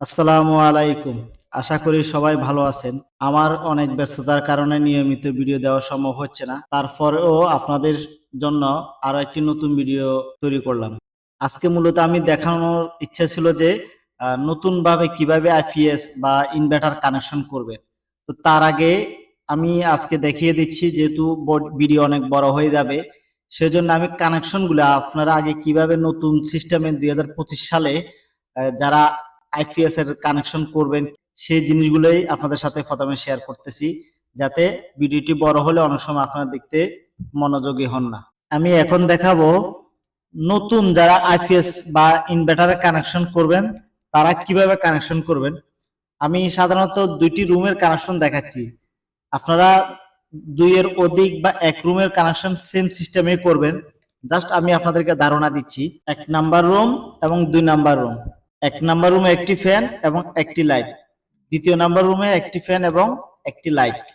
আসসালামু আলাইকুম। আশা করি সবাই ভালো আছেন। আমার অনেক ব্যস্ততার কারণে নিয়মিত ভিডিও দেওয়া সম্ভব হচ্ছে না। তারপরেও আপনাদের জন্য আরও একটি নতুন ভিডিও তৈরি করলাম। আজকে মূলত আমি দেখানোর ইচ্ছা ছিল যে নতুনভাবে কীভাবে আইপিএস বা ইনভার্টার কানেকশন করবে। তো তার আগে আমি আজকে দেখিয়ে দিচ্ছি, যেহেতু ভিডিও অনেক বড় হয়ে যাবে, সেজন্য আমি কানেকশনগুলো আপনারা আগে কীভাবে নতুন সিস্টেমে দুই হাজার পঁচিশ সালে যারা আইপিএস এর কানেকশন করবেন, সেই জিনিসগুলোই আপনাদের সাথে প্রথমে শেয়ার করতেছি, যাতে ভিডিওটি বড় হলে অনেক সময় আপনারা দেখতে মনোযোগী হন না। আমি এখন দেখাবো নতুন যারা আইপিএস বা ইনভার্টারে কানেকশন করবেন, তারা কীভাবে কানেকশন করবেন। আমি সাধারণত দুইটি রুমের কানেকশন দেখাচ্ছি। আপনারা দুইয়ের অধিক বা এক রুমের কানেকশন সেম সিস্টেমে করবেন। জাস্ট আমি আপনাদেরকে ধারণা দিচ্ছি, এক নাম্বার রুম এবং দুই নাম্বার রুম এক নাম্বার রুমে একটি ফ্যান এবং একটি লাইট। দ্বিতীয় নাম্বার রুমে একটি ফ্যান এবং একটি লাইট।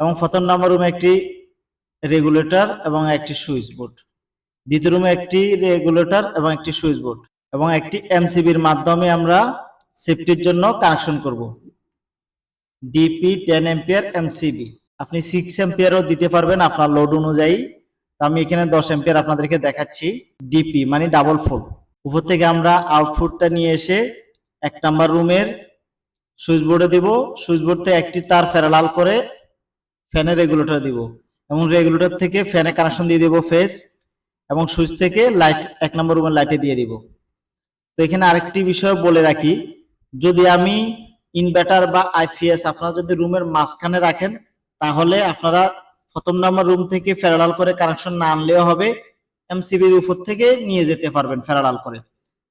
এবং প্রথম নাম্বার রুমে একটি রেগুলেটর এবং একটি সুইচ বোর্ড। দ্বিতীয় রুমে একটি রেগুলেটর এবং একটি সুইচ বোর্ড। এবং একটি এমসিবির মাধ্যমে আমরা সেফটির জন্য কানেকশন করব। DP ten ampere MCB. আপনি সিক্স এম্পিয়ারও দিতে পারবেন আপনার লোড অনুযায়ী। আমি এখানে দশ এম্পিয়ার আপনাদেরকে দেখাচ্ছি। ডিপি মানে ডাবল ফোর উপর থেকে আমরা আউটপুটটা নিয়ে এসে এক নাম্বার রুমের সুইচ বোর্ডে দিব। সুইচ বোর্ড থেকে একটি তার প্যারালাল করে ফ্যানের রেগুলেটর দিব এবং রেগুলেটর থেকে ফ্যানে কানেকশন দিয়ে দিব ফেস এবং সুইচ থেকে লাইট, এক নম্বর রুমের লাইটে দিয়ে দিব। তো এখানে আরেকটি বিষয় বলে রাখি, যদি আমি ইনভার্টার বা আইপিএস আপনারা যদি রুমের মাঝখানে রাখেন, তাহলে আপনারা প্রথম নাম্বার রুম থেকে প্যারালাল করে কানেকশন না আনলেও হবে। এমসিবির উপর থেকে নিয়ে যেতে পারবেন প্যারালাল করে।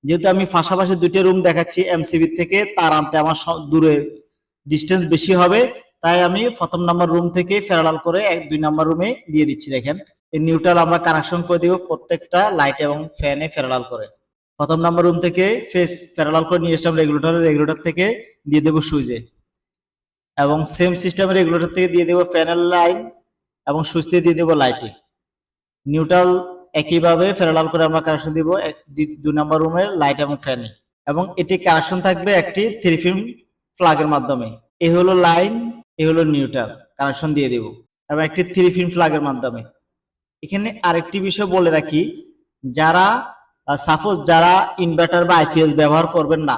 যেহেতু আমি পাশাপাশি দুইটা রুম দেখাচ্ছি এমসিবি থেকে, তার আনতে আমার দূরে ডিস্টেন্স বেশি হবে, তাই আমি প্রথম নাম্বার রুম থেকে প্যারালাল করে এক, দুই নাম্বার রুমে দিয়ে দিচ্ছি, দেখেন। এই নিউট্রাল আমরা কানেকশন করে দিব প্রত্যেকটা লাইট এবং ফ্যানে প্যারালাল করে। প্রথম নাম্বার রুম থেকে ফেস প্যারালাল করে নিয়ে এসলাম রেগুলেটর রেগুলেটর থেকে দিয়ে দেবো সুইচে। এবং সেম সিস্টেমের রেগুলেটর থেকে দিয়ে দেবো ফ্যানের লাইন এবং সুইচ দিয়ে দেবো লাইটে নিউট্রাল একইভাবে প্যারালাল করে আমরা কানেকশন দিব দুই নম্বর রুমের লাইট এবং ফ্যানে এবং এটি কানেকশন থাকবে একটি থ্রি ফিল্ম প্লাগের মাধ্যমে। এ হলো লাইন এ হলো নিউট্রাল কানেকশন দিয়ে দেব। এবং একটি থ্রি ফিল্ম প্লাগের মাধ্যমে। এখানে আরেকটি বিষয় বলে রাখি, যারা সাপোজ যারা ইনভার্টার বা আইপিএস ব্যবহার করবেন না,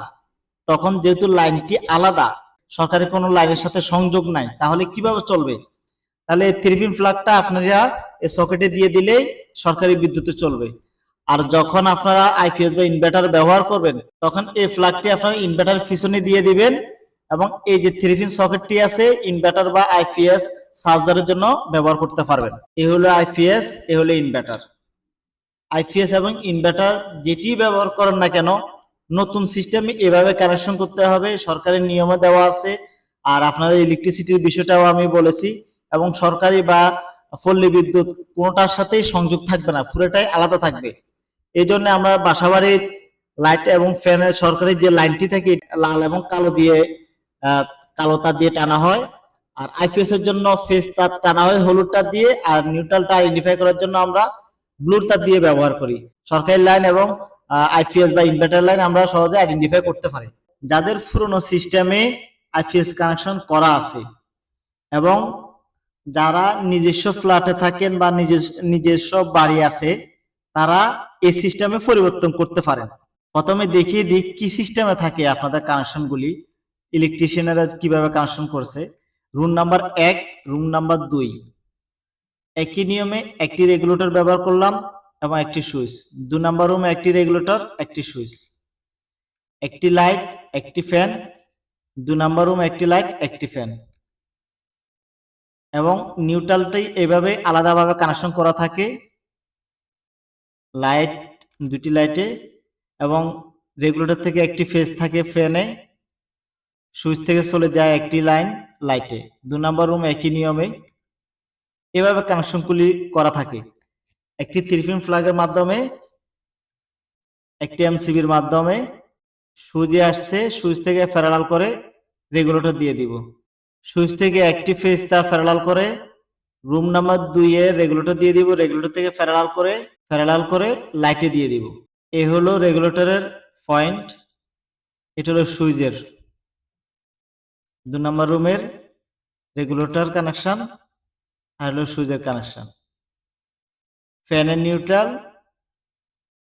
তখন যেহেতু লাইনটি আলাদা সরকারি কোনো লাইনের সাথে সংযোগ নাই, তাহলে কীভাবে চলবে? তাহলে থ্রি পিন ফ্ল্যাগটা আপনারা এই সকেটে দিয়ে দিলেই সরকারি বিদ্যুতে চলবে। আর যখন আপনারা আইপিএস বা ইনভার্টার ব্যবহার করবেন, তখন এই ফ্ল্যাগটি আপনারা ইনভার্টার পিছনে দিয়ে দিবেন এবং এই যে থ্রি পিন সকেটটি আছে ইনভার্টার বা আইপিএস চার্জারের জন্য ব্যবহার করতে পারবেন। এ হলো আইপিএস এ হলো ইনভার্টার আইপিএস এবং ইনভার্টার যেটি ব্যবহার করেন না কেন, নতুন সিস্টেমে এভাবে কানেকশন করতে হবে, সরকারি নিয়মে দেওয়া আছে। আর আপনাদের ইলেকট্রিসিটির বিষয়টাও আমি বলেছি এবং সরকারি বা পল্লী বিদ্যুৎ কোনোটার সাথেই সংযোগ থাকবে না, পুরোটাই আলাদা থাকবে। এই জন্য আমরা বাসাবাড়ির লাইট এবং ফ্যানের সরকারি যে লাইনটি থাকে লাল এবং কালো দিয়ে কালো তার দিয়ে টানা হয়। আর আইপিএস এর জন্য ফেস তার টানা হয় হলুদ তার দিয়ে, আর নিউট্রালটা আইডেন্টিফাই করার জন্য আমরা ব্লুর তার দিয়ে ব্যবহার করি। সরকারি লাইন এবং আইপিএস বা ইনভার্টার লাইন আমরা সহজে আইডেন্টিফাই করতে পারি। যাদের পুরনো সিস্টেমে আইপিএস কানেকশন করা আছে এবং যারা নিজস্ব ফ্ল্যাটে থাকেন বা নিজস্ব নিজস্ব বাড়ি আছে, তারা এই সিস্টেমে পরিবর্তন করতে পারেন। প্রথমে দেখিয়ে দিই কি সিস্টেমে থাকে আপনাদের কানেকশনগুলি ইলেকট্রিশিয়ানেরা কীভাবে কানেকশন করছে? রুম নাম্বার এক রুম নাম্বার দুই। একই নিয়মে একটি রেগুলেটর ব্যবহার করলাম এবং একটি সুইচ দু নাম্বার রুমে একটি রেগুলেটর একটি সুইচ একটি লাইট একটি ফ্যান দু নাম্বার রুমে একটি লাইট একটি ফ্যান এবং নিউট্রালটি এভাবে আলাদাভাবে কানেকশন করা থাকে। লাইট দুটি লাইটে এবং রেগুলেটর থেকে একটি ফেজ থাকে ফ্যানে সুইচ থেকে চলে যায় একটি লাইন লাইটে দু নম্বর রুম একই নিয়মে এভাবে কানেকশনগুলি করা থাকে। একটি ত্রিফিন ফ্ল্যাগের মাধ্যমে, একটি এমসিবির মাধ্যমে সুইচে আসছে সুইচ থেকে প্যারালাল করে রেগুলেটর দিয়ে দিব। সুইচ থেকে একটি ফেজ তার প্যারালাল করে রুম নাম্বার দুই এর রেগুলেটর দিয়ে দিব রেগুলেটর থেকে প্যারালাল করে প্যারালাল করে লাইটে দিয়ে দিব। এ হলো রেগুলেটরের পয়েন্ট এটা হলো সুইচের দু নম্বর রুমের রেগুলেটর কানেকশন আর হলো সুইচের কানেকশন ফ্যানের নিউট্রাল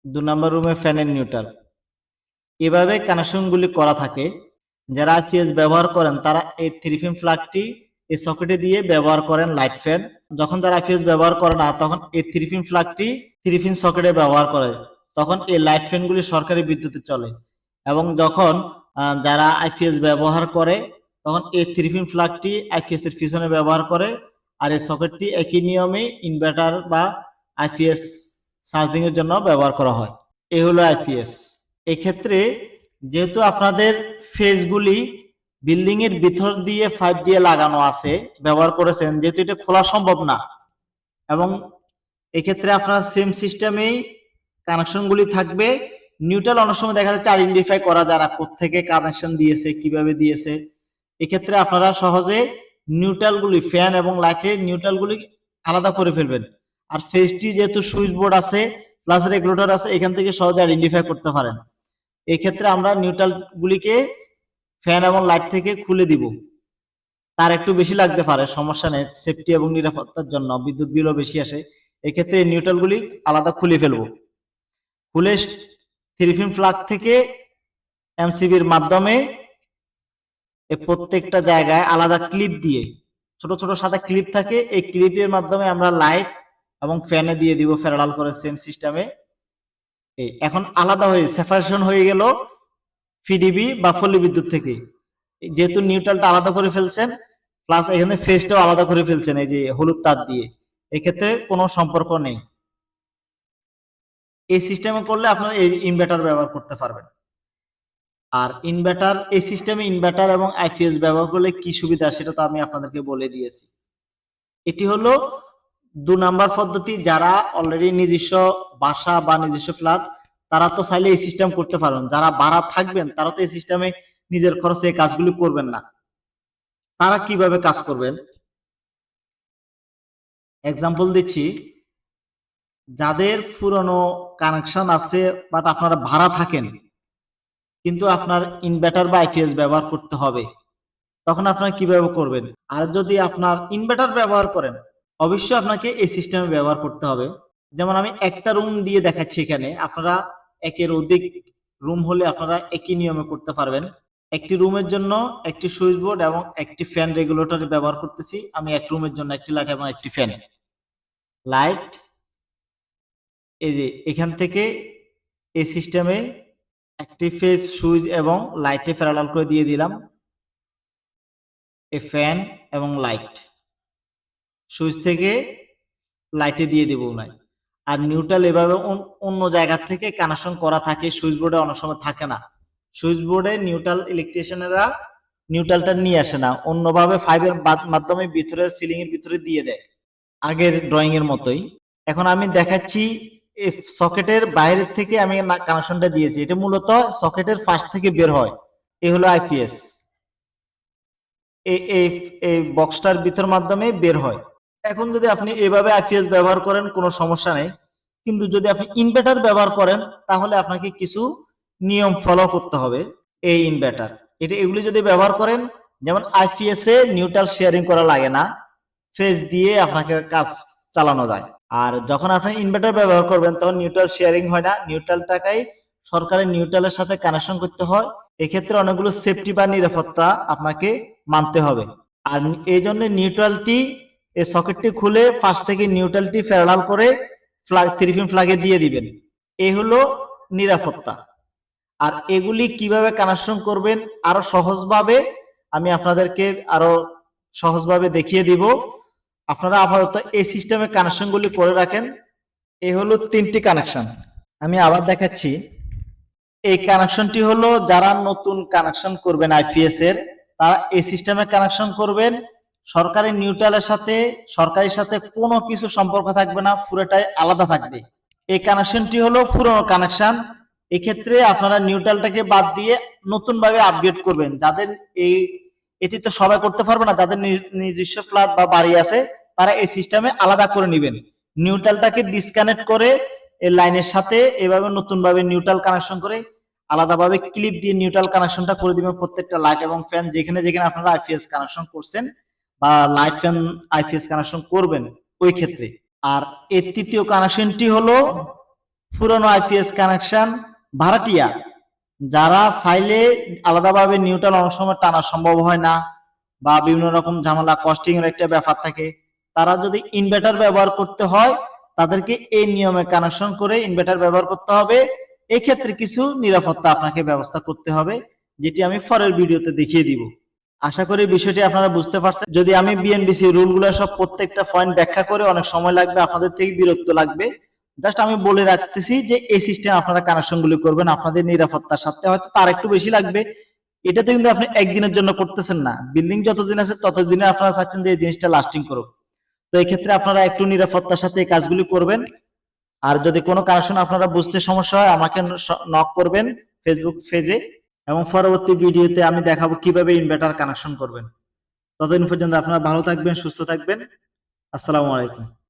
দু নম্বর রুমে ফ্যানের নিউট্রাল এভাবে কানেকশনগুলি করা থাকে। যারা আইপিএস ব্যবহার করেন, তারা এই থ্রি পিন প্লাগটি এই সকেটে দিয়ে ব্যবহার করেন লাইট ফ্যান যখন তারা আইপিএস ব্যবহার করে না, তখন এই থ্রি পিন প্লাগটি থ্রি পিন সকেটে ব্যবহার করে। তখন এই লাইট ফ্যানগুলি সরকারি বিদ্যুতে চলে। এবং যখন যারা আইপিএস ব্যবহার করে, তখন এই থ্রি পিন প্লাগটি আইপিএস এর পিছনে ব্যবহার করে। আর এই সকেটটি একই নিয়মে ইনভার্টার বা আইপিএস চার্জিং এর জন্য ব্যবহার করা হয়। এই হলো আইপিএস এক্ষেত্রে যেহেতু আপনাদের ফেজগুলি বিল্ডিং এর ভিতর দিয়ে পাইপ দিয়ে লাগানো আছে। ব্যবহার করেছেন, যেহেতু এটা খোলা সম্ভব না। এবং এক্ষেত্রে আপনার সেম সিস্টেমেই কানেকশনগুলি থাকবে। নিউট্রাল অনেক সময় দেখা যাচ্ছে আইডেন্টিফাই করা না কোথেকে কানেকশন দিয়েছে, কীভাবে দিয়েছে। এক্ষেত্রে আপনারা সহজে নিউট্রাল গুলি ফ্যান এবং লাইটের নিউট্রাল গুলি আলাদা করে ফেলবেন। আর ফেজটি যেহেতু সুইচ বোর্ড আছে প্লাস রেগুলেটর আছে, এখান থেকে সহজে আইডেন্টিফাই করতে পারেন। এই ক্ষেত্রে আমরা নিউট্রাল গুলিকে ফ্যান এবং লাইট থেকে খুলে দিব। তার একটু বেশি লাগতে পারে, সমস্যা নেই। সেফটি এবং নিরাপত্তার জন্য বিদ্যুৎ বিলও বেশি আসে। এক্ষেত্রে এই নিউট্রাল গুলি আলাদা খুলে ফেলব। খুলে থ্রি পিন প্লাগ থেকে এমসিবির মাধ্যমে প্রত্যেকটা জায়গায় আলাদা ক্লিপ দিয়ে, ছোট ছোট সাদা ক্লিপ থাকে। এই ক্লিপের মাধ্যমে আমরা লাইট এবং ফ্যানে দিয়ে দিব ফেরালাল করে সেম সিস্টেমে এখন আলাদা হয়ে সেপারেশন হয়ে গেল পিডিবি বা পল্লী বিদ্যুৎ থেকে। যেহেতু নিউট্রালটা আলাদা করে ফেলছেন প্লাস এখানে ফেসটাও আলাদা করে ফেলছেন, এই যে হলুদ তার দিয়ে। এক্ষেত্রে কোনো সম্পর্ক নেই। এই সিস্টেমে করলে আপনারা এই ইনভার্টার ব্যবহার করতে পারবেন। আর ইনভার্টার এই সিস্টেমে ইনভার্টার এবং আইপিএস ব্যবহার করলে কি সুবিধা সেটা তো আমি আপনাদেরকে বলে দিয়েছি। এটি হলো দু নাম্বার পদ্ধতি, যারা অলরেডি নিজস্ব বাসা বা নিজস্ব ফ্ল্যাট তারা তো চাইলে এই সিস্টেম করতে পারবেন যারা ভাড়া থাকবেন, তারা তো এই সিস্টেমে নিজের খরচে কাজগুলি করবেন না। তারা কীভাবে কাজ করবেন? এক্সাম্পল দিচ্ছি। যাদের পুরনো কানেকশন আছে বাট আপনারা ভাড়া থাকেন, কিন্তু আপনার ইনভার্টার বা আইপিএস ব্যবহার করতে হবে, তখন আপনারা কীভাবে করবেন? আর যদি আপনার ইনভার্টার ব্যবহার করেন অবশ্যই আপনাকে এই সিস্টেমে ব্যবহার করতে হবে। যেমন আমি একটা রুম দিয়ে দেখাচ্ছি এখানে, আপনারা একের অধিক রুম হলে আপনারা একই নিয়মে করতে পারবেন। একটি রুমের জন্য একটি সুইচ বোর্ড এবং একটি ফ্যান রেগুলেটর ব্যবহার করতেছি। আমি এক রুমের জন্য একটি লাইট এবং একটি ফ্যান লাইট এই যে এখান থেকে এই সিস্টেমে একটি ফেজ সুইচ এবং লাইটে প্যারালাল করে দিয়ে দিলাম। এ ফ্যান এবং লাইট সুইচ থেকে লাইটে দিয়ে দেবো নাই আর নিউট্রাল এভাবে অন্য জায়গা থেকে কানেকশন করা থাকে, সুইচ বোর্ডে অনেক সময় থাকে না। সুইচ বোর্ডে নিউট্রাল ইলেকট্রিশিয়ানেরা নিউট্রালটা নিয়ে আসে না, অন্যভাবে ফাইবের মাধ্যমে ভিতরে সিলিং এর ভিতরে দিয়ে দেয়, আগের ড্রয়িং এর মতোই। এখন আমি দেখাচ্ছি সকেটের বাইরের থেকে আমি কানেকশনটা দিয়েছি। এটা মূলত সকেটের ফার্স্ট থেকে বের হয়। এ হলো আইপিএস এই বক্সটার ভিতর মাধ্যমে বের হয়। এখন যদি আপনি এভাবে আইপিএস ব্যবহার করেন, কোনো সমস্যা নেই। কিন্তু যদি আপনি ইনভার্টার ব্যবহার করেন, তাহলে আপনাকে কিছু নিয়ম ফলো করতে হবে এই ইনভার্টার এটা এগুলি যদি ব্যবহার করেন, যেমন আইপিএস এ নিউট্রাল শেয়ারিং করা লাগে না ফেজ দিয়ে আপনাকে কাজ চালানো যায়। আর যখন আপনি ইনভার্টার ব্যবহার করবেন, তখন নিউট্রাল শেয়ারিং হয় না। নিউট্রাল টাকাই সরকারের নিউট্রালের সাথে কানেকশন করতে হয়। এক্ষেত্রে অনেকগুলো সেফটি বা নিরাপত্তা আপনাকে মানতে হবে। আর এই জন্য নিউট্রালটি এই সকেটটি খুলে ফার্স্ট থেকে নিউট্রালটি প্যারালাল করে ফ্ল্যাগ থ্রি পিন ফ্ল্যাগে দিয়ে দিবেন। এই হলো নিরাপত্তা। আর এগুলি কীভাবে কানেকশন করবেন আরও সহজভাবে আমি আপনাদেরকে আরও সহজভাবে দেখিয়ে দিব। আপনারা আপাতত এই সিস্টেমে কানেকশন গুলি করে রাখেন। এই হলো তিনটি কানেকশন আমি আবার দেখাচ্ছি। এই কানেকশনটি হলো যারা নতুন কানেকশন করবেন আইপিএস এর, তারা এই সিস্টেমে কানেকশন করবেন। সরকারি নিউট্রালের সাথে, সরকারের সাথে কোনো কিছু সম্পর্ক থাকবে না, পুরোটাই আলাদা থাকবে। এই কানেকশনটি হলো পুরনো কানেকশন এক্ষেত্রে আপনারা নিউট্রালটাকে বাদ দিয়ে নতুন ভাবে আপডেট করবেন। যাদের এই, এটি তো সবাই করতে পারবে না, যাদের নিজ- নিজস্ব ফ্ল্যাট বা বাড়ি আছে, তারা এই সিস্টেমে আলাদা করে নেবেন। নিউট্রালটাকে ডিসকানেক্ট করে এই লাইনের সাথে এভাবে নতুন ভাবে নিউট্রাল কানেকশন করে আলাদাভাবে ক্লিপ দিয়ে নিউট্রাল কানেকশনটা করে দিবেন প্রত্যেকটা লাইট এবং ফ্যান যেখানে যেখানে আপনারা আইপিএস কানেকশন করছেন। বা লাইট ফ্যান আইপিএস কানেকশন করবেন ওই ক্ষেত্রে। আর এর তৃতীয় কানেকশনটি হলো পুরনো আইপিএস কানেকশন ভাড়াটিয়া, যারা চাইলে আলাদাভাবে নিউট্রাল অনেক সময় টানা সম্ভব হয় না বা বিভিন্ন রকম ঝামেলা কস্টিং এর একটা ব্যাপার থাকে। তারা যদি ইনভার্টার ব্যবহার করতে হয়, তাদেরকে এই নিয়মে কানেকশন করে ইনভার্টার ব্যবহার করতে হবে। এক্ষেত্রে কিছু নিরাপত্তা আপনাকে ব্যবস্থা করতে হবে, যেটি আমি পরের ভিডিওতে দেখিয়ে দিব। আশা করি বিষয়টি আপনারা বুঝতে পারছেন। যদি আমি বিএনবিসি রুলগুলো সব প্রত্যেকটা পয়েন্ট ব্যাখ্যা করে অনেক সময় লাগবে, আপনাদের থেকে বিরক্ত লাগবে। জাস্ট আমি বলে রাখতেছি যে এই সিস্টেম আপনারা কানেকশন গুলি করবেন, আপনাদের নিরাপত্তার সাথে হয়তো তার একটু বেশি লাগবে। এটাতে কিন্তু আপনি একদিনের জন্য করতেছেন না। বিল্ডিং যতদিন আছে ততদিনে আপনারা চাচ্ছেন যে এই জিনিসটা লাস্টিং করুক। তো এই ক্ষেত্রে আপনারা একটু নিরাপত্তার সাথে এই কাজগুলি করবেন। আর যদি কোনো কানেকশন আপনারা বুঝতে সমস্যা হয়, আমাকে নক করবেন ফেসবুক পেজে এবং পরবর্তী ভিডিওতে আমি দেখাবো কীভাবে ইনভার্টার কানেকশন করবেন। ততদিন পর্যন্ত আপনারা ভালো থাকবেন, সুস্থ থাকবেন। আসসালামু আলাইকুম।